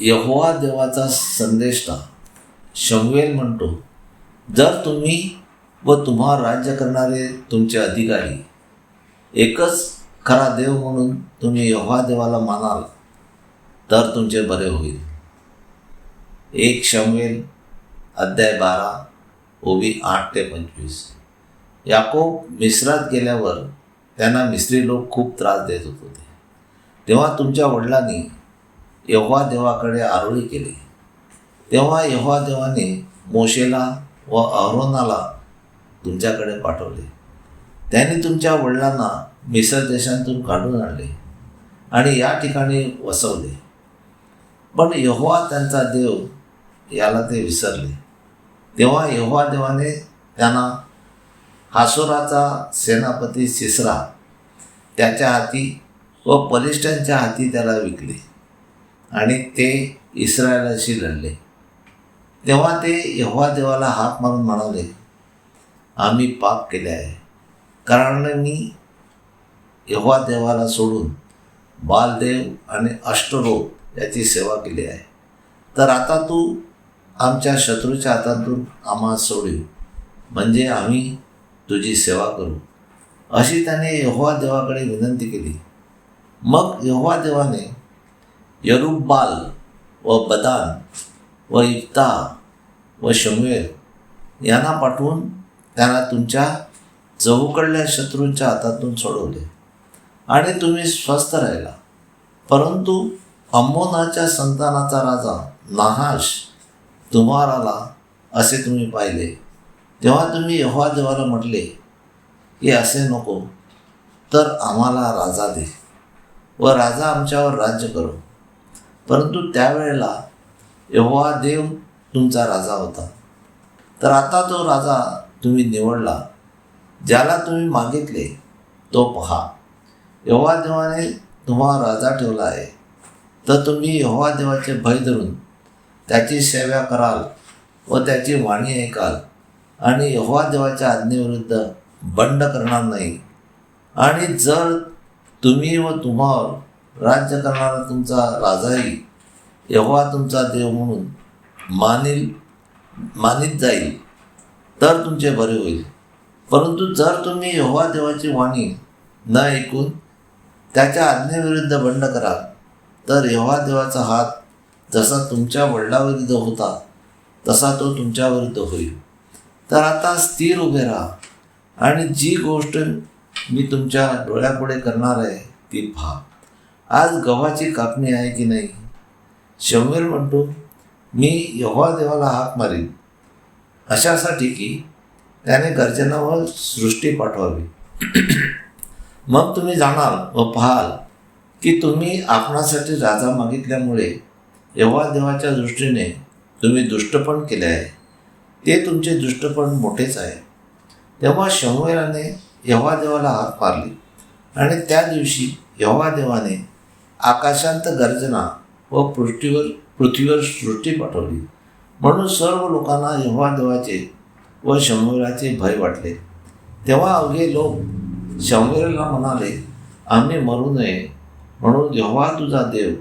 यहोवा देवाचा संदेष्टा शमवेल म्हणतो जर तुम्ही व तुम्हा राज्य करणारे तुमचे अधिकारी एकच खरा देव म्हणून तुम्ही यहोवा देवाला मानाल तर तुमचे बरे होईल. एक शमवेल अध्याय बारा ओबी आठ ते पंचवीस. याकोब मिश्रात गेल्यावर त्यांना मिस्री लोक खूप त्रास देत होते. तेव्हा तुमच्या वडिलांनी यव्हा देवाकडे आरोळी केली. तेव्हा यव्हा देवाने मोशेला व अहरोनाला तुमच्याकडे पाठवले. त्यांनी तुमच्या वडिलांना मिसर देशांतून काढून आणले आणि या ठिकाणी वसवले. पण यहोवा त्यांचा देव याला ते विसरले. तेव्हा यहोवा देवाने त्यांना हासुराचा सेनापती सिसरा त्याच्या हाती व पलिष्ठांच्या हाती त्याला विकले. आणि ते इस्रायलाशी लढले. तेव्हा ते यहोवा देवाला हाक मारून म्हणाले आम्ही पाप केले आहे. कारण मी यहोवा देवाला सोडून बालदेव आणि अष्टरोग याची सेवा केली आहे. तर आता तू आमच्या शत्रूच्या हातातून आम्हाला सोडीव. म्हणजे आम्ही तुझी सेवा करू. अशी त्याने यहोवा देवाकडे विनंती केली. मग यहोवा देवाने यरुब्बाल व बदान व इफ्ता व शमुएल यांना पाठवून त्यांना तुमच्या जवळकडल्या शत्रूंच्या हातातून सोडवले. आणि तुम्ही स्वस्थ राहिला. परंतु अम्मोनाच्या संतानाचा राजा नाहाश तुम्हाला आला असे तुम्ही पाहिले. तेव्हा तुम्ही यहोवा देवाला म्हटले की असे नको तर आम्हाला राजा दे व राजा आमच्यावर राज्य करो. परंतु त्यावेळेला यहोवा देव तुमचा राजा होता. तर आता तो राजा तुम्ही निवडला ज्याला तुम्ही मागितले तो पहा. यहोवा देवाने तुम्हाला राजा ठेवला आहे. तर तुम्ही यहोवा देवाचे भय धरून त्याची सेवा कराल व त्याची वाणी ऐकाल आणि यहोवा देवाच्या आज्ञेविरुद्ध बंड करणार नाही. आणि जर तुम्ही व तुम्हाला राज्य करणारा तुमचा राजाही यहोवा तुमचा देव म्हणून मानिल मानित जाईल तर तुमचे बरे होईल. परंतु जर तुम्ही यहोवा देवाची वाणी न ऐकून त्याच्या आज्ञेविरुद्ध बंड कराल तर यहोवा देवाचा हात जसा तुमच्या वडिलाविरुद्ध होता तसा तो तुमच्याविरुद्ध होईल. तर आता स्थिर उभे राहा आणि जी गोष्ट मी तुमच्या डोळ्यापुढे करणार आहे ती पहा. आज गव्हाची कापणी आहे की नाही? शंभर म्हणतो मी यव्हा देवाला हाक मारीन. अशासाठी की त्याने गर्जनावर सृष्टी पाठवावी. मग तुम्ही जाणार व पाहाल की तुम्ही आपणासाठी राजा मागितल्यामुळे यव्हा देवाच्या दृष्टीने तुम्ही दुष्टपण केले आहे. ते तुमचे दुष्टपण मोठेच आहे. तेव्हा शमुएलाने यव्हा देवाला हाक मारली आणि त्या दिवशी यव्हा देवाने आकाशांत गर्जना व पृष्टीवर पृथ्वीवर सृष्टी पाठवली. म्हणून सर्व लोकांना यव्हा देवाचे व शंभराचे भय वाटले. तेव्हा अवघे लोक शमुएलला म्हणाले आम्ही मरू नये. म्हणून जेव्हा तुझा देव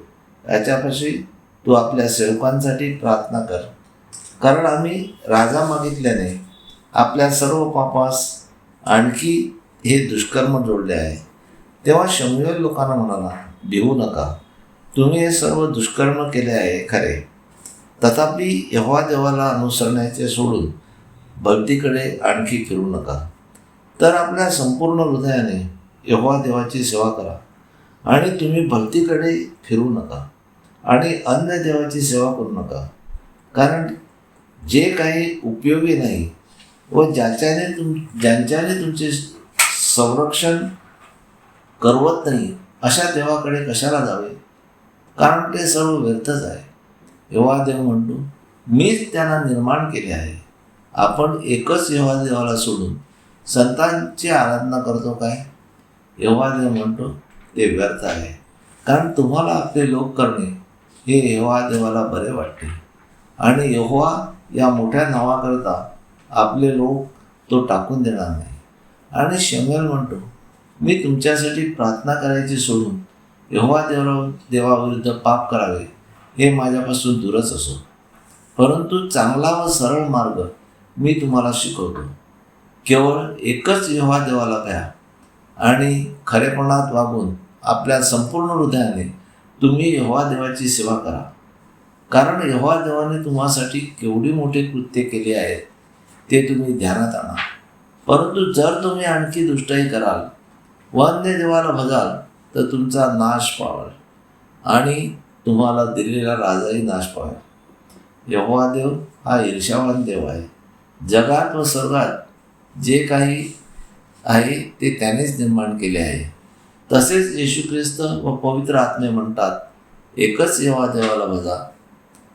याच्यापाशी तू आपल्या सेवकांसाठी प्रार्थना कर. कारण आम्ही राजा मागितल्याने आपल्या सर्व पापास आणखी हे दुष्कर्म जोडले आहे. तेव्हा शंभर लोकांना म्हणाला भिवू नका. तुम्ही हे सर्व दुष्कर्म केले आहे खरे. तथापि यहोवा देवाला अनुसरण्याचे सोडून भक्तीकडे आणखी फिरू नका. तर आपल्या संपूर्ण हृदयाने यहोवा देवाची सेवा करा आणि तुम्ही भक्तीकडे फिरू नका आणि अन्य देवाची सेवा करू नका. कारण जे काही उपयोगी नाही व ज्याच्याने तुम ज्यांच्याने तुमचे संरक्षण करवत नाही अशा देवाकडे कशाला जावे? कारण ते सर्व व्यर्थच आहे. यहोवा देव म्हणतो मीच त्यांना निर्माण केले आहे. आपण एकच यहोवा देवाला सोडून संतांची आराधना करतो काय? यहोवा देव म्हणतो ते व्यर्थ आहे. कारण तुम्हाला आपले लोक करणे हे यहोवा देवाला बरे वाटते. आणि यहोवा या मोठ्या नावाकरता आपले लोक तो टाकून देणार नाही. आणि शमेल म्हणतो मी तुमच्यासाठी प्रार्थना करायची सोडून एव्हा देवा देवाविरुद्ध पाप करावे हे माझ्यापासून दूरच असो. परंतु चांगला व सरळ मार्ग मी तुम्हाला शिकवतो. केवळ एकच व्यवहार देवाला घ्या आणि खरेपणात वागून आपल्या संपूर्ण हृदयाने तुम्ही यव्हा देवाची सेवा करा. कारण यव्हा देवाने तुम्हासाठी केवढी मोठे कृत्ये केले आहेत ते तुम्ही ध्यानात आणा. परंतु जर तुम्ही आणखी दुष्टही कराल वाद्य देवाला भजाल तर तुमचा नाश पावाल. आणि तुम्हाला दिलेला राजाही नाश पावेल. यवादेव देव हा ईर्ष्यावान देव आहे. जगात व स्वर्गात जे काही आहे ते त्यानेच निर्माण केले आहे. तसेच येशू ख्रिस्त व पवित्र आत्मे म्हणतात एकच यहोवा देवाला भजा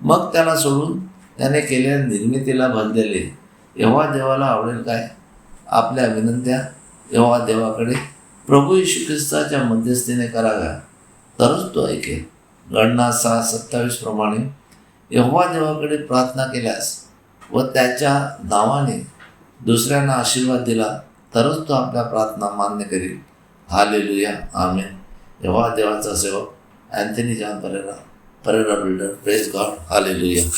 मग त्याला सोडून त्याने केलेल्या निर्मितीला बदलेले यहोवा देवाला आवडेल काय? आपल्या विनंत्या यहोवा देवाकडे प्रभू येशू ख्रिस्ताच्या मध्यस्थीने कराव्या. तरच तो ऐकेल. गणना सहा सत्तावीस प्रमाणे यहोवा देवाकडे प्रार्थना केल्यास व त्याच्या नावाने दुसऱ्यांना आशीर्वाद दिला तरच तो आपल्या प्रार्थना मान्य करील. हालेलुया. आमेन. यहोवा देवाचा सेवक Anthony John Pereira Pereira builder. Praise God hallelujah.